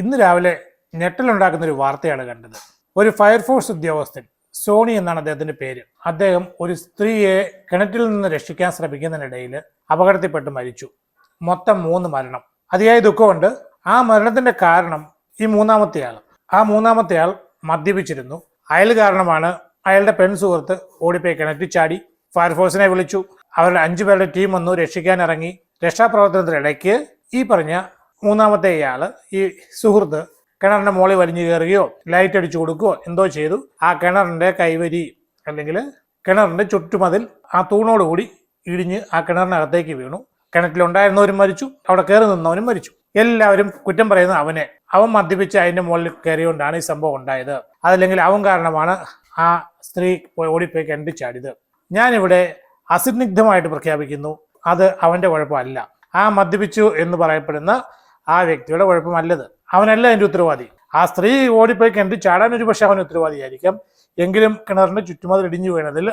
ഇന്ന് രാവിലെ ഞെട്ടലുണ്ടാക്കുന്ന ഒരു വാർത്തയാണ് കണ്ടത്. ഒരു ഫയർഫോഴ്സ് ഉദ്യോഗസ്ഥൻ സോണി എന്നാണ് അദ്ദേഹത്തിന്റെ പേര്. അദ്ദേഹം ഒരു സ്ത്രീയെ കിണറ്റിൽ നിന്ന് രക്ഷിക്കാൻ ശ്രമിക്കുന്നതിനിടയിൽ അപകടത്തിൽപ്പെട്ട് മരിച്ചു. മൊത്തം മൂന്ന് മരണം. അതിയായ ദുഃഖമുണ്ട്. ആ മരണത്തിന്റെ കാരണം ഈ മൂന്നാമത്തെയാൾ. ആ മൂന്നാമത്തെയാൾ മദ്യപിച്ചിരുന്നു. അയാൾ കാരണമാണ് അയാളുടെ പെൺ സുഹൃത്ത് ഓടിപ്പോയി കിണറ്റിൽ ചാടി. ഫയർഫോഴ്സിനെ വിളിച്ചു. അവരുടെ അഞ്ചു പേരുടെ ടീം വന്നു രക്ഷിക്കാൻ ഇറങ്ങി രക്ഷാപ്രവർത്തനത്തിനിടയ്ക്ക് ഈ പറഞ്ഞ മൂന്നാമത്തെ ഇയാൾ ഈ സുഹൃത്ത് കിണറിന്റെ മോളിൽ വലിഞ്ഞു കയറുകയോ ലൈറ്റ് അടിച്ചു കൊടുക്കുകയോ എന്തോ ചെയ്തു. ആ കിണറിന്റെ കൈവരി അല്ലെങ്കിൽ കിണറിന്റെ ചുറ്റുമതിൽ ആ തൂണോടുകൂടി ഇടിഞ്ഞ് ആ കിണറിനകത്തേക്ക് വീണു. കിണറ്റിലുണ്ടായിരുന്നവരും മരിച്ചു. അവിടെ കയറി നിന്നവനും മരിച്ചു. എല്ലാവരും കുറ്റം പറയുന്നത് അവനെ. അവൻ മദ്യപിച്ച് അതിന്റെ മുകളിൽ കയറിയോണ്ടാണ് ഈ സംഭവം ഉണ്ടായത്. അതല്ലെങ്കിൽ അവൻ കാരണമാണ് ആ സ്ത്രീ പോയി ഓടിപ്പോയി കണ്ടിച്ചാടിയത് ചാടിയത്. ഞാനിവിടെ അസിഗ്നിഗ്ധമായിട്ട് പ്രഖ്യാപിക്കുന്നു. അത് അവന്റെ കുഴപ്പമല്ല. ആ മദ്യപിച്ചു എന്ന് പറയപ്പെടുന്ന ആ വ്യക്തിയുടെ കുഴപ്പമല്ലത് അവനല്ല അതിന്റെ ഉത്തരവാദി. ആ സ്ത്രീ ഓടിപ്പോയി കണ്ട് ചാടാൻ ഒരു പക്ഷെ അവൻ ഉത്തരവാദിയായിരിക്കും. എങ്കിലും കിണറിന്റെ ചുറ്റുമതിൽ ഇടിഞ്ഞു വീണതിൽ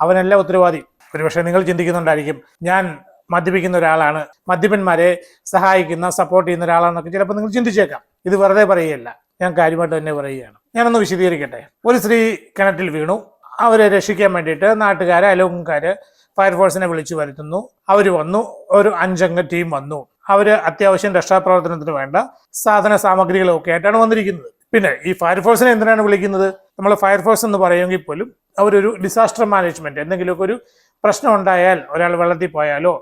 അവനല്ല ഉത്തരവാദി. ഒരുപക്ഷെ നിങ്ങൾ ചിന്തിക്കുന്നുണ്ടായിരിക്കും ഞാൻ മദ്യപിക്കുന്ന ഒരാളാണ്. മദ്യപന്മാരെ സഹായിക്കുന്ന സപ്പോർട്ട് ചെയ്യുന്ന ഒരാളാണെന്നൊക്കെ ചിലപ്പോൾ നിങ്ങൾ ചിന്തിച്ചേക്കാം. ഇത് വെറുതെ പറയുകയല്ല. ഞാൻ കാര്യമായിട്ട് തന്നെ പറയുകയാണ്. ഞാനൊന്ന് വിശദീകരിക്കട്ടെ. ഒരു സ്ത്രീ കിണറ്റിൽ വീണു. അവരെ രക്ഷിക്കാൻ വേണ്ടിയിട്ട് നാട്ടുകാർ അലോകക്കാർ ഫയർഫോഴ്സിനെ വിളിച്ചു വരുത്തുന്നു. അവർ വന്നു. ഒരു അഞ്ചംഗ ടീം വന്നു. അവർ അത്യാവശ്യം രക്ഷാപ്രവർത്തനത്തിന് വേണ്ട സാധന സാമഗ്രികളും ഒക്കെ ആയിട്ടാണ് വന്നിരിക്കുന്നത്. പിന്നെ ഈ ഫയർഫോഴ്സിനെ എന്തിനാണ് വിളിക്കുന്നത്? നമ്മൾ ഫയർഫോഴ്സ് എന്ന് പറയുമെങ്കിൽ പോലും അവരൊരു ഡിസാസ്റ്റർ മാനേജ്മെന്റ് എന്തെങ്കിലുമൊക്കെ ഒരു പ്രശ്നം ഉണ്ടായാൽ ഒരാൾ വെള്ളത്തിൽ പോയാലോ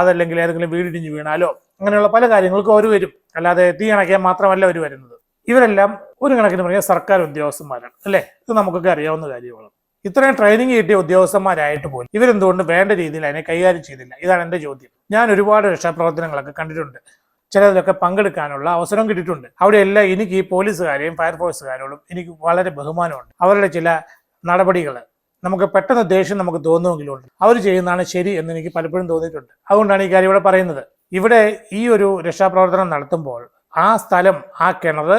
അതല്ലെങ്കിൽ ഏതെങ്കിലും വീടിടിഞ്ഞ് വീണാലോ അങ്ങനെയുള്ള പല കാര്യങ്ങൾക്കും അവർ വരും. അല്ലാതെ തീ അണയ്ക്കാൻ മാത്രമല്ല അവർ വരുന്നത്. ഇവരെല്ലാം ഒരു കണക്കിന് പറഞ്ഞാൽ സർക്കാർ ഉദ്യോഗസ്ഥന്മാരാണ് അല്ലേ? ഇത് നമുക്കൊക്കെ അറിയാവുന്ന കാര്യമാണ്. ഇത്രയും ട്രെയിനിങ് കിട്ടിയ ഉദ്യോഗസ്ഥന്മാരായിട്ട് പോലും ഇവരെന്തുകൊണ്ട് വേണ്ട രീതിയിൽ അതിനെ കൈകാര്യം ചെയ്തില്ല? ഇതാണ് എന്റെ ചോദ്യം. ഞാൻ ഒരുപാട് രക്ഷാപ്രവർത്തനങ്ങളൊക്കെ കണ്ടിട്ടുണ്ട്. ചിലതിലൊക്കെ പങ്കെടുക്കാനുള്ള അവസരം കിട്ടിയിട്ടുണ്ട്. അവിടെയെല്ലാം എനിക്ക് ഈ പോലീസുകാരെയും ഫയർഫോഴ്സുകാരോടും എനിക്ക് വളരെ ബഹുമാനമുണ്ട്. അവരുടെ ചില നടപടികൾ നമുക്ക് പെട്ടെന്ന് ദേഷ്യം നമുക്ക് തോന്നുമെങ്കിലും ഉണ്ട് അവർ ചെയ്യുന്നതാണ് ശരി എന്ന് എനിക്ക് പലപ്പോഴും തോന്നിയിട്ടുണ്ട്. അതുകൊണ്ടാണ് ഈ കാര്യം ഇവിടെ പറയുന്നത്. ഇവിടെ ഈ ഒരു രക്ഷാപ്രവർത്തനം നടത്തുമ്പോൾ ആ സ്ഥലം ആ കിണർ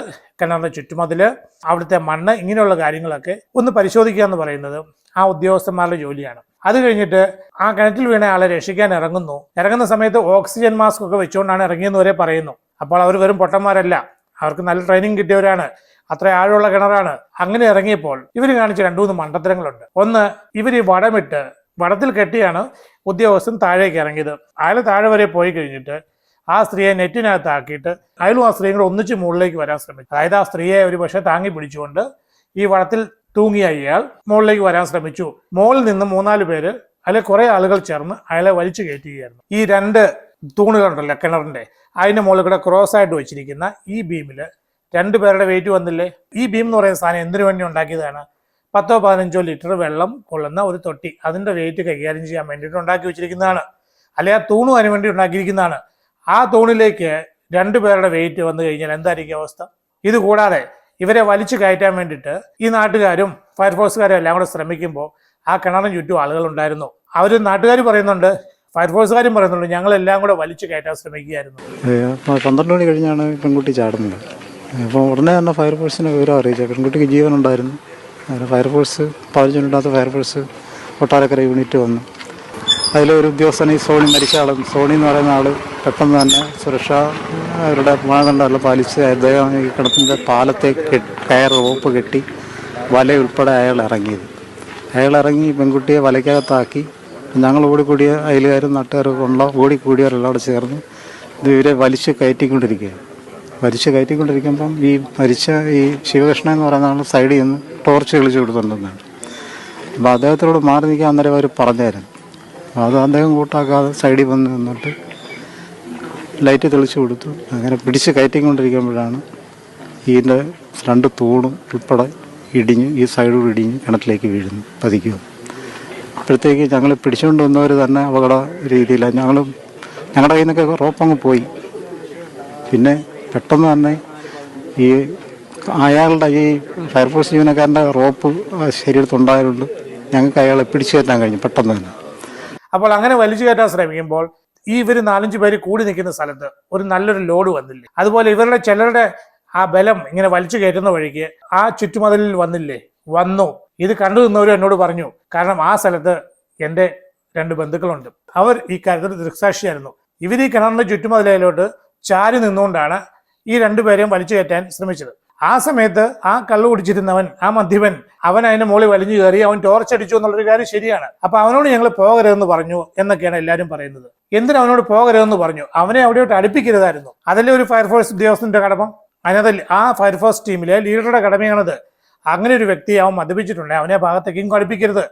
കിണറിന്റെ ചുറ്റുമതിൽ അവിടുത്തെ മണ്ണ് ഇങ്ങനെയുള്ള കാര്യങ്ങളൊക്കെ ഒന്ന് പരിശോധിക്കുക എന്ന് പറയുന്നത് ആ ഉദ്യോഗസ്ഥന്മാരുടെ ജോലിയാണ്. അത് കഴിഞ്ഞിട്ട് ആ കിണറ്റിൽ വീണ ആളെ രക്ഷിക്കാൻ ഇറങ്ങുന്നു. ഇറങ്ങുന്ന സമയത്ത് ഓക്സിജൻ മാസ്ക് ഒക്കെ വെച്ചുകൊണ്ടാണ് ഇറങ്ങിയെന്ന് വരെ പറയുന്നു. അപ്പോൾ അവർ വെറും പൊട്ടന്മാരല്ല. അവർക്ക് നല്ല ട്രെയിനിങ് കിട്ടിയവരാണ്. അത്ര ആഴമുള്ള കിണറാണ്. അങ്ങനെ ഇറങ്ങിയപ്പോൾ ഇവർ കാണിച്ച രണ്ടു മൂന്ന് മണ്ടത്തരങ്ങളുണ്ട്. ഒന്ന് ഇവർ വടമിട്ട് വടത്തിൽ കെട്ടിയാണ് ഉദ്യോഗസ്ഥൻ താഴേക്ക് ഇറങ്ങിയത്. അയാൾ താഴെ വരെ പോയി കഴിഞ്ഞിട്ട് ആ സ്ത്രീയെ നെറ്റിനകത്താക്കിയിട്ട് സ്ത്രീയും കൂടെ ഒന്നിച്ച് മുകളിലേക്ക് വരാൻ ശ്രമിച്ചു. അതായത് ആ സ്ത്രീയെ ഒരു പക്ഷേ താങ്ങി പിടിച്ചുകൊണ്ട് ഈ വടത്തിൽ തൂങ്ങിയ ഇയാൾ മുകളിലേക്ക് വരാൻ ശ്രമിച്ചു. മുകളിൽ നിന്ന് മൂന്നാൽ പേര് അതിലെ കുറെ ആളുകൾ ചേർന്ന് അയാളെ വലിച്ചു കയറ്റുകയായിരുന്നു. ഈ രണ്ട് തൂണുകളുണ്ടല്ലോ കിണറിന്റെ അതിന്റെ മുകളിൽ കൂടെ ക്രോസ് ആയിട്ട് വെച്ചിരിക്കുന്ന ഈ ബീമിൽ രണ്ടു പേരുടെ വെയിറ്റ് വന്നില്ലേ? ഈ ബീം എന്ന് പറയുന്ന സാധനം എന്തിനു വേണ്ടി ഉണ്ടാക്കിയതാണ്? പത്തോ പതിനഞ്ചോ ലിറ്റർ വെള്ളം കൊള്ളുന്ന ഒരു തൊട്ടി. അതിന്റെ വെയിറ്റ് കൈകാര്യം ചെയ്യാൻ വേണ്ടിയിട്ട് ഉണ്ടാക്കി വെച്ചിരിക്കുന്നതാണ്. അല്ലെ ആ തൂണും അതിനു വേണ്ടി ഉണ്ടാക്കിയിരിക്കുന്നതാണ്. ആ തൂണിലേക്ക് രണ്ടു പേരുടെ വെയിറ്റ് വന്നു കഴിഞ്ഞാൽ എന്തായിരിക്കും അവസ്ഥ? ഇത് കൂടാതെ ഇവരെ വലിച്ചു കയറ്റാൻ വേണ്ടിയിട്ട് ഈ നാട്ടുകാരും ഫയർഫോഴ്സുകാരും എല്ലാം കൂടെ ശ്രമിക്കുമ്പോൾ ആ കിണറിന് ചുറ്റും ആളുകൾ ഉണ്ടായിരുന്നു. അവർ നാട്ടുകാർ പറയുന്നുണ്ട് ഫയർഫോഴ്സുകാരും പറയുന്നുണ്ട് ഞങ്ങളെല്ലാം കൂടെ വലിച്ചു കയറ്റാൻ ശ്രമിക്കുകയായിരുന്നു. പന്ത്രണ്ട് മണി കഴിഞ്ഞാണ് പെൺകുട്ടി ചാടുന്നത്. അപ്പോൾ ഉടനെ തന്നെ ഫയർഫോഴ്സിനെ വിവരം അറിയിച്ചു. പെൺകുട്ടിക്ക് ജീവൻ ഉണ്ടായിരുന്നു ഫയർഫോഴ്സ് പതിനഞ്ചുണ്ടാത്ത ഫയർഫോഴ്സ് കൊട്ടാരക്കര യൂണിറ്റ് വന്നു. അതിലൊരു ഉദ്യോഗസ്ഥൻ ഈ സോണി മരിച്ച ആളും സോണി എന്ന് പറയുന്ന ആൾ പെട്ടെന്ന് തന്നെ സുരക്ഷ അവരുടെ മാനദണ്ഡമെല്ലാം പാലിച്ച് അദ്ദേഹം ഈ കിണറ്റിന്റെ പാലത്തെ കയർ റോപ്പ് കെട്ടി വല ഉൾപ്പെടെ അയാൾ ഇറങ്ങിയത്. അയാൾ ഇറങ്ങി പെൺകുട്ടിയെ വലയ്ക്കകത്താക്കി ഞങ്ങൾ ഓടിക്കൂടിയ അയലുകാരും നാട്ടുകാരും ഉള്ള ഓടിക്കൂടിയവരെല്ലാം കൂടെ ചേർന്ന് ഇവരെ വലിച്ച് കയറ്റിക്കൊണ്ടിരിക്കുകയാണ്. വലിച്ച് കയറ്റിക്കൊണ്ടിരിക്കുമ്പം ഈ മരിച്ച ഈ ശിവകൃഷ്ണൻ എന്ന് പറയുന്ന ആൾ സൈഡിൽ നിന്ന് ടോർച്ച് കളിച്ച് കൊടുത്തിട്ടുണ്ടെന്നാണ് അപ്പോൾ അദ്ദേഹത്തിനോട് മാറി നിൽക്കാൻ അന്നേരം അവർ പറഞ്ഞായിരുന്നു. അത് അദ്ദേഹം കൂട്ടാക്കാതെ സൈഡിൽ വന്ന് നിന്നിട്ട് ലൈറ്റ് തെളിച്ചു കൊടുത്തു. അങ്ങനെ പിടിച്ച് കയറ്റി കയറ്റിക്കൊണ്ടിരിക്കുമ്പോഴാണ് ഇതിന്റെ രണ്ട് തൂണും ഉൾപ്പെടെ ഇടിഞ്ഞ് ഈ സൈഡോട് ഇടിഞ്ഞ് കിണറ്റിലേക്ക് വീഴുന്നു പതിക്കുക. അപ്പോഴത്തേക്ക് ഞങ്ങൾ പിടിച്ചുകൊണ്ട് വന്നവർ തന്നെ അപകട രീതിയിലാണ് ഞങ്ങൾ ഞങ്ങളുടെ കയ്യിൽ നിന്നൊക്കെ റോപ്പങ്ങ് പോയി. പിന്നെ പെട്ടെന്ന് തന്നെ ഈ അയാളുടെ ഈ ഫയർഫോഴ്സ് ജീവനക്കാരന്റെ റോപ്പ് ശരീരത്തുണ്ടായതുകൊണ്ട് ഞങ്ങൾക്ക് അയാളെ പിടിച്ചു കയറ്റാൻ കഴിഞ്ഞു പെട്ടെന്ന് തന്നെ. അപ്പോൾ അങ്ങനെ വലിച്ചു കയറ്റാൻ ശ്രമിക്കുമ്പോൾ ഈ ഇവർ നാലഞ്ച് പേര് കൂടി നിൽക്കുന്ന സ്ഥലത്ത് ഒരു നല്ലൊരു ലോഡ് വന്നില്ലേ? അതുപോലെ ഇവരുടെ ചിലരുടെ ആ ബലം ഇങ്ങനെ വലിച്ചു കയറ്റുന്ന വഴിക്ക് ആ ചുറ്റുമതിലിൽ വന്നില്ലേ? വന്നു. ഇത് കണ്ടു നിന്നവരും എന്നോട് പറഞ്ഞു കാരണം ആ സ്ഥലത്ത് എന്റെ രണ്ട് ബന്ധുക്കളുണ്ട്. അവർ ഈ കാര്യത്തിൽ ദൃക്സാക്ഷിയായിരുന്നു. ഇവർ ഈ കിണറിന്റെ ചുറ്റുമതിലയിലോട്ട് ചാരി നിന്നുകൊണ്ടാണ് ഈ രണ്ടുപേരെയും വലിച്ചു കയറ്റാൻ ശ്രമിച്ചത്. ആ സമയത്ത് ആ കള്ളു കുടിച്ചിരുന്നവൻ ആ മദ്യപൻ അവൻ അതിന്റെ മുകളിൽ വലിഞ്ഞു കയറി അവൻ ടോർച്ച് ടോർച്ചടിച്ചു എന്നുള്ളൊരു കാര്യം ശരിയാണ്. അപ്പൊ അവനോട് ഞങ്ങൾ പോകരുതെന്ന് പറഞ്ഞു എന്നൊക്കെയാണ് എല്ലാവരും പറയുന്നത്. എന്തിനു അവനോട് പോകരുതെന്ന് പറഞ്ഞു? അവനെ അവിടെയോട്ട് അടുപ്പിക്കരുതായിരുന്നു. അതല്ലേ ഒരു ഫയർഫോഴ്സ് ഉദ്യോഗസ്ഥന്റെ കടമ? അതിനകത്ത് ആ ഫയർഫോഴ്സ് ടീമിലെ ലീഡറുടെ കടമയാണത്. അങ്ങനെ ഒരു വ്യക്തിയെ അവൻ മദ്യപിച്ചിട്ടുണ്ടെങ്കിൽ അവനെ ഭാഗത്തേക്കും കടുപ്പിക്കരുത്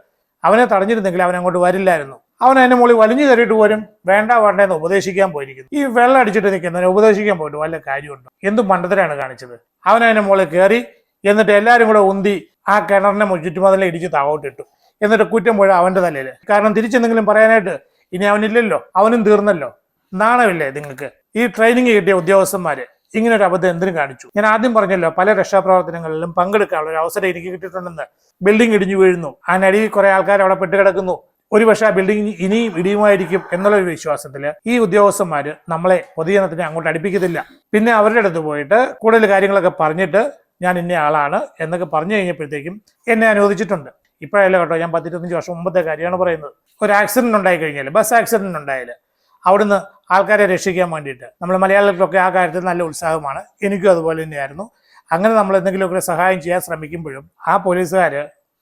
അവനെ തടഞ്ഞിരുന്നെങ്കിൽ അവൻ അങ്ങോട്ട് വരില്ലായിരുന്നു. അവൻ അതിന്റെ മുകളിൽ വലിഞ്ഞു കയറിയിട്ട് പോലും വേണ്ട വേണ്ട എന്ന് ഉപദേശിക്കാൻ പോയിരിക്കുന്നു. ഈ വെള്ളം അടിച്ചിട്ട് നിൽക്കുന്നതിനെ ഉപദേശിക്കാൻ പോയിട്ട് വല്ല കാര്യമുണ്ടോ? എന്തും മണ്ടത്തരാണ് കാണിച്ചത്. അവൻ അതിന്റെ മുകളിൽ കയറി എന്നിട്ട് എല്ലാവരും കൂടെ ഉന്തി ആ കിണറിനെ ചുറ്റുമതിലെ ഇടിച്ച് താവോട്ടിട്ടു എന്നിട്ട് കുറ്റം പോയി അവന്റെ തലയിൽ കാരണം തിരിച്ചെന്തെങ്കിലും പറയാനായിട്ട് ഇനി അവനില്ലല്ലോ. അവനും തീർന്നല്ലോ. നാണമില്ലേ നിങ്ങൾക്ക്? ഈ ട്രെയിനിങ് കിട്ടിയ ഉദ്യോഗസ്ഥന്മാര് ഇങ്ങനെ ഒരു അബദ്ധം എന്തിനും കാണിച്ചു? ഞാൻ ആദ്യം പറഞ്ഞല്ലോ പല രക്ഷാപ്രവർത്തനങ്ങളിലും പങ്കെടുക്കാനുള്ള ഒരു അവസരം എനിക്ക് കിട്ടിയിട്ടുണ്ടെന്ന്. ബിൽഡിംഗ് ഇടിഞ്ഞു വീഴുന്നു. അതിനടിയിൽ കുറെ ആൾക്കാർ അവിടെ പെട്ടുകിടക്കുന്നു. ഒരുപക്ഷെ ആ ബിൽഡിംഗ് ഇനിയും ഇടിയുമായിരിക്കും എന്നുള്ളൊരു വിശ്വാസത്തിൽ ഈ ഉദ്യോഗസ്ഥന്മാര് നമ്മളെ പൊതുജനത്തിനെ അങ്ങോട്ട് അടുപ്പിക്കത്തില്ല. പിന്നെ അവരുടെ അടുത്ത് പോയിട്ട് കൂടുതൽ കാര്യങ്ങളൊക്കെ പറഞ്ഞിട്ട് ഞാൻ ഇന്ന ആളാണ് എന്നൊക്കെ പറഞ്ഞു കഴിഞ്ഞപ്പോഴത്തേക്കും എന്നെ അനുവദിച്ചിട്ടുണ്ട്. ഇപ്പോഴല്ല കേട്ടോ ഞാൻ പത്തിരുപത്തഞ്ച് വർഷം മുമ്പത്തെ കാര്യമാണ് പറയുന്നത്. ഒരു ആക്സിഡന്റ് ഉണ്ടായി കഴിഞ്ഞാൽ ബസ് ആക്സിഡന്റ് ഉണ്ടായാൽ അവിടുന്ന് ആൾക്കാരെ രക്ഷിക്കാൻ വേണ്ടിയിട്ട് നമ്മൾ മലയാളികൾക്കൊക്കെ ആ കാര്യത്തിൽ നല്ല ഉത്സാഹമാണ്. എനിക്കും അതുപോലെ തന്നെയായിരുന്നു. അങ്ങനെ നമ്മൾ എന്തെങ്കിലുമൊക്കെ സഹായം ചെയ്യാൻ ശ്രമിക്കുമ്പോഴും ആ പോലീസുകാർ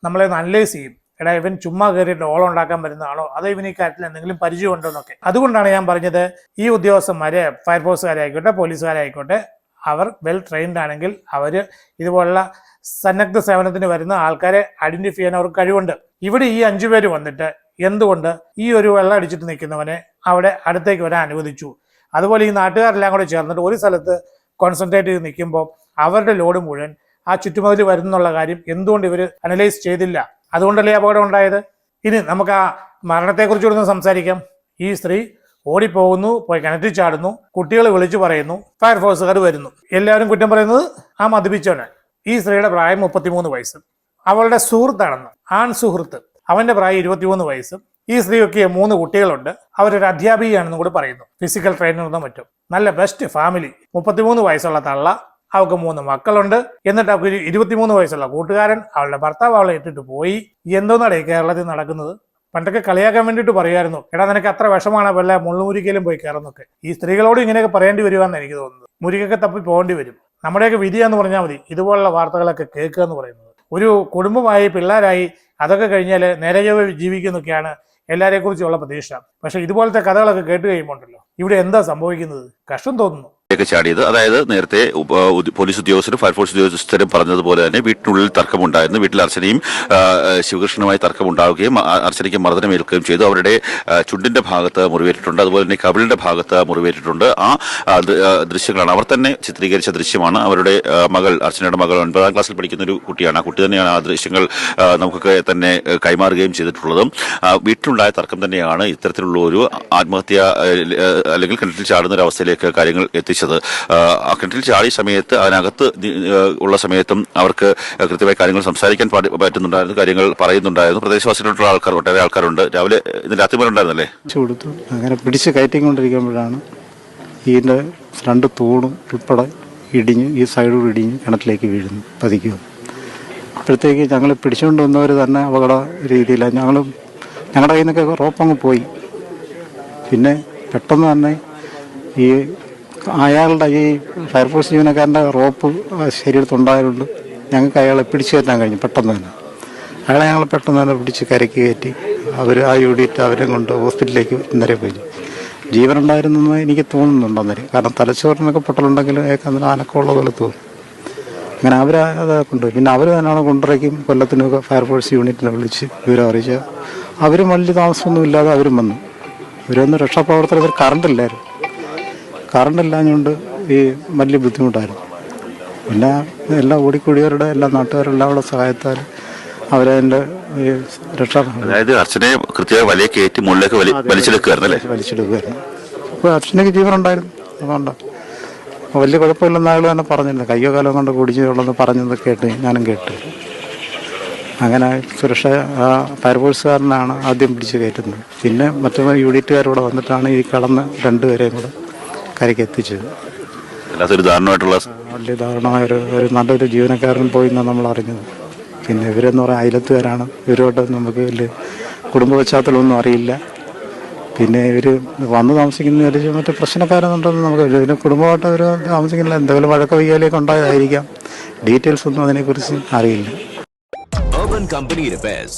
നമ്മളെ അനലൈസ് ചെയ്യും. എടാ ഇവൻ ചുമ്മാ കയറിയിട്ട് ഓളം ഉണ്ടാക്കാൻ പറ്റുന്നതാണോ അതോ ഇവൻ ഈ കാര്യത്തിൽ എന്തെങ്കിലും പരിചയമുണ്ടോ എന്നൊക്കെ? അതുകൊണ്ടാണ് ഞാൻ പറഞ്ഞത് ഈ ഉദ്യോഗസ്ഥന്മാരെ ഫയർഫോഴ്സുകാരായിക്കോട്ടെ പോലീസുകാരായിക്കോട്ടെ അവർ വെൽ ട്രെയിൻഡ് ആണെങ്കിൽ അവർ ഇതുപോലുള്ള സന്നദ്ധ സേവനത്തിന് വരുന്ന ആൾക്കാരെ ഐഡന്റിഫൈ ചെയ്യാൻ അവർക്ക് കഴിവുണ്ട്. ഇവിടെ ഈ അഞ്ചു പേര് വന്നിട്ട് എന്തുകൊണ്ട് ഈ ഒരു വെള്ളം അടിച്ചിട്ട് നിൽക്കുന്നവനെ അവിടെ അടുത്തേക്ക് വരാൻ അനുവദിച്ചു? അതുപോലെ ഈ നാട്ടുകാരെല്ലാം കൂടെ ചേർന്നിട്ട് ഒരു സ്ഥലത്ത് കോൺസെൻട്രേറ്റ് ചെയ്ത് നിൽക്കുമ്പോൾ അവരുടെ ലോഡ് മുഴുവൻ ആ ചുറ്റുമതിൽ വരുന്നുള്ള കാര്യം എന്തുകൊണ്ട് ഇവർ അനലൈസ് ചെയ്തില്ല? അതുകൊണ്ടല്ലേ അപകടം ഉണ്ടായത്? ഇനി നമുക്ക് ആ മരണത്തെക്കുറിച്ച് ഒന്ന് സംസാരിക്കാം. ഈ സ്ത്രീ ഓടിപ്പോകുന്നു പോയി കിണറ്റിൽ ചാടുന്നു കുട്ടികൾ വിളിച്ചു പറയുന്നു ഫയർഫോഴ്സുകാർ വരുന്നു. എല്ലാവരും കുറ്റം പറയുന്നത് ആ മദ്യപിച്ചവനാണ് ഈ സ്ത്രീയുടെ പ്രായം മുപ്പത്തിമൂന്ന് വയസ്സ്. അവളുടെ സുഹൃത്താണെന്ന് ആൺ സുഹൃത്ത്. അവന്റെ പ്രായം ഇരുപത്തിമൂന്ന് വയസ്സ്. ഈ സ്ത്രീയൊക്കെ മൂന്ന് കുട്ടികളുണ്ട്. അവരൊരു അധ്യാപികയാണെന്നും കൂടി പറയുന്നു. ഫിസിക്കൽ ട്രെയിനറെന്നും മറ്റും. നല്ല ബെസ്റ്റ് ഫാമിലി മുപ്പത്തിമൂന്ന് വയസ്സുള്ള തള്ള. അവൾക്ക് മൂന്ന് മക്കളുണ്ട്. എന്നിട്ട് അവൾക്ക് ഇരുപത്തിമൂന്ന് വയസ്സുള്ള കൂട്ടുകാരൻ അവളുടെ ഭർത്താവ് അവളെ ഇട്ടിട്ട് പോയി. എന്തോന്നാടേ കേരളത്തിൽ നടക്കുന്നത്? പണ്ടൊക്കെ കളിയാക്കാൻ വേണ്ടിയിട്ട് പറയുമായിരുന്നു. എടാ നിനക്ക് അത്ര വിഷമാണ് വല്ല മുള്ളുമുരിക്കയിലും പോയി കയറുന്നൊക്കെ. ഈ സ്ത്രീകളോട് ഇങ്ങനെയൊക്കെ പറയേണ്ടി വരുവാന്ന് എനിക്ക് തോന്നുന്നത്. മുരിക്കൊക്കെ തപ്പി പോകേണ്ടി വരും. നമ്മുടെയൊക്കെ വിധിയാന്ന് പറഞ്ഞാൽ മതി. ഇതുപോലുള്ള വാർത്തകളൊക്കെ കേൾക്കുക എന്ന് പറയുന്നത്. ഒരു കുടുംബമായി പിള്ളേരായി അതൊക്കെ കഴിഞ്ഞാൽ നേരെ ചൊവ്വെ ജീവിക്കുന്നൊക്കെയാണ് എല്ലാവരെ കുറിച്ചുള്ള പ്രതീക്ഷ. പക്ഷെ ഇതുപോലത്തെ കഥകളൊക്കെ കേട്ട് കഴിയുമ്പോണ്ടല്ലോ. ഇവിടെ എന്താ സംഭവിക്കുന്നത്? കഷ്ടം തോന്നുന്നു. ഒക്കെ ചാടിയത്. അതായത് നേരത്തെ പോലീസ് ഉദ്യോഗസ്ഥരും ഫയർഫോഴ്സ് ഉദ്യോഗസ്ഥരും പറഞ്ഞതുപോലെ തന്നെ വീട്ടിനുള്ളിൽ തർക്കമുണ്ടായിരുന്നു. വീട്ടിൽ അർച്ചനയും ശിവകൃഷ്ണനുമായി തർക്കമുണ്ടാവുകയും അർച്ചനയ്ക്ക് മർദ്ദനമേൽക്കുകയും ചെയ്തു. അവരുടെ ചുണ്ടിന്റെ ഭാഗത്ത് മുറിവേറ്റിട്ടുണ്ട്. അതുപോലെ തന്നെ കവിളിന്റെ ഭാഗത്ത് മുറിവേറ്റിട്ടുണ്ട്. ആ ദൃശ്യങ്ങളാണ്. അവർ തന്നെ ചിത്രീകരിച്ച ദൃശ്യമാണ്. അവരുടെ മകൾ അർച്ചനയുടെ മകൾ ഒൻപതാം ക്ലാസ്സിൽ പഠിക്കുന്ന ഒരു കുട്ടിയാണ്. ആ കുട്ടി തന്നെയാണ് ആ ദൃശ്യങ്ങൾ നമുക്കൊക്കെ തന്നെ കൈമാറുകയും ചെയ്തിട്ടുള്ളതും. വീട്ടിലുണ്ടായ തർക്കം തന്നെയാണ് ഇത്തരത്തിലുള്ള ഒരു ആത്മഹത്യ അല്ലെങ്കിൽ കിണറ്റിൽ ചാടുന്ന ഒരു അവസ്ഥയിലേക്ക് കാര്യങ്ങൾ എത്തിച്ചത്. ആ കിണറ്റിൽ ചാടിയ സമയത്ത് അതിനകത്ത് ഉള്ള സമയത്തും അവർക്ക് കൃത്യമായി കാര്യങ്ങൾ സംസാരിക്കാൻ പറ്റുന്നുണ്ടായിരുന്നു കാര്യങ്ങൾ പറയുന്നുണ്ടായിരുന്നു. പ്രദേശവാസികളായിട്ടുള്ള ആൾക്കാർ ഒട്ടേറെ ആൾക്കാരുണ്ട്. രാവിലെ ഇന്ന് രാത്രി ഉണ്ടായിരുന്നല്ലേ? അങ്ങനെ പിടിച്ച് കയറ്റിക്കൊണ്ടിരിക്കുമ്പോഴാണ് ഇതിന്റെ രണ്ട് തൂണും ഉൾപ്പെടെ ഇടിഞ്ഞ് ഈ സൈഡോട് ഇടിഞ്ഞ് കിണറ്റിലേക്ക് വീഴുന്നു പതിക്കുക. അപ്പോഴത്തേക്ക് ഞങ്ങൾ പിടിച്ചുകൊണ്ട് വന്നവർ തന്നെ അപകട രീതിയിലാണ് ഞങ്ങൾ ഞങ്ങളുടെ കയ്യിൽ നിന്നൊക്കെ റോപ്പങ്ങ് പോയി. പിന്നെ പെട്ടെന്ന് തന്നെ ഈ അയാളുടെ ഈ ഫയർഫോഴ്സ് ജീവനക്കാരന്റെ റോപ്പ് ശരീരത്തുണ്ടായതുകൊണ്ട് ഞങ്ങൾക്ക് അയാളെ പിടിച്ചു കയറ്റാൻ കഴിഞ്ഞു പെട്ടെന്ന് തന്നെ. അയാളെ ഞങ്ങൾ പെട്ടെന്ന് തന്നെ പിടിച്ച് കരയ്ക്ക് കയറ്റി. അവർ ആ യൂണിറ്റ് അവരെ കൊണ്ട് ഹോസ്പിറ്റലിലേക്ക് ഇന്നലെ പോയി. ജീവനുണ്ടായിരുന്നെന്ന് എനിക്ക് തോന്നുന്നുണ്ട് അന്നേരം. കാരണം തലച്ചോറിനൊക്കെ പൊട്ടലുണ്ടെങ്കിലും അയാൾക്ക് അന്നേരം അനക്കമുള്ള പോലെ തോന്നും. അങ്ങനെ അവർ അത് കൊണ്ടുപോയി. പിന്നെ അവർ തന്നെയാണ് കൊണ്ടുപോയി കൊല്ലത്തിനൊക്കെ ഫയർഫോഴ്സ് യൂണിറ്റിനെ വിളിച്ച് വിവരം അറിയിച്ച്. അവരും വലിയ താമസമൊന്നും ഇല്ലാതെ അവരും വന്നു. ഇവരൊന്ന് രക്ഷാപ്രവർത്തനത്തിൽ കറണ്ടില്ലായിരുന്നു കറണ്ട് ഇല്ലാഞ്ഞുകൊണ്ട് ഈ വലിയ ബുദ്ധിമുട്ടായിരുന്നു. പിന്നെ എല്ലാ ഓടിക്കൂടിയവരുടെ എല്ലാ നാട്ടുകാരെല്ലാം കൂടെ സഹായത്താൽ അവരതിന്റെ ഈ രക്ഷാ അതായത് അർച്ചനയെ കൃത്യമായി വലിയ കയറ്റി മുകളിലേക്ക് വലി വലിച്ചെടുക്കുകയായിരുന്നു അല്ലേ അപ്പൊ അപ്പോൾ ജീവൻ ജീവനുണ്ടായിരുന്നു അതുകൊണ്ട്. വലിയ കുഴപ്പമില്ലെന്ന് അയാൾ തന്നെ പറഞ്ഞിരുന്നു. കയ്യോ കാലോ കൊണ്ട് കുടിച്ചുള്ളതെന്ന് പറഞ്ഞത് കേട്ട് ഞാനും കേട്ടു. അങ്ങനെ സുരക്ഷ ഫയർഫോഴ്സുകാരനാണ് ആദ്യം പിടിച്ച് കയറ്റുന്നത്. പിന്നെ മറ്റു യൂണിറ്റുകാരോട് വന്നിട്ടാണ് ഈ കടന്ന് രണ്ടുപേരെയും കൂടെ കരയ്ക്ക് എത്തിച്ചത്. ദാരുണമായിട്ടുള്ള വലിയ ദാരുണമായ ഒരു ഒരു നല്ലൊരു ജീവനക്കാരൻ പോയി എന്നാണ് നമ്മൾ അറിഞ്ഞത്. പിന്നെ ഇവരെന്ന് പറയാൻ അയലത്തുകാരാണ്. ഇവരോട്ട് നമുക്ക് വലിയ കുടുംബ പശ്ചാത്തലമൊന്നും അറിയില്ല. പിന്നെ ഇവർ വന്ന് താമസിക്കുന്ന ഒരു മറ്റേ പ്രശ്നക്കാരെന്നുണ്ടെന്ന് നമുക്ക് ഇതിന് കുടുംബമായിട്ട് അവർ താമസിക്കുന്നില്ല എന്തെങ്കിലും വഴക്ക വയ്യാലേക്ക് ഉണ്ടായതായിരിക്കാം. ഡീറ്റെയിൽസ് ഒന്നും അതിനെക്കുറിച്ച് അറിയില്ല. Urban Company Repairs.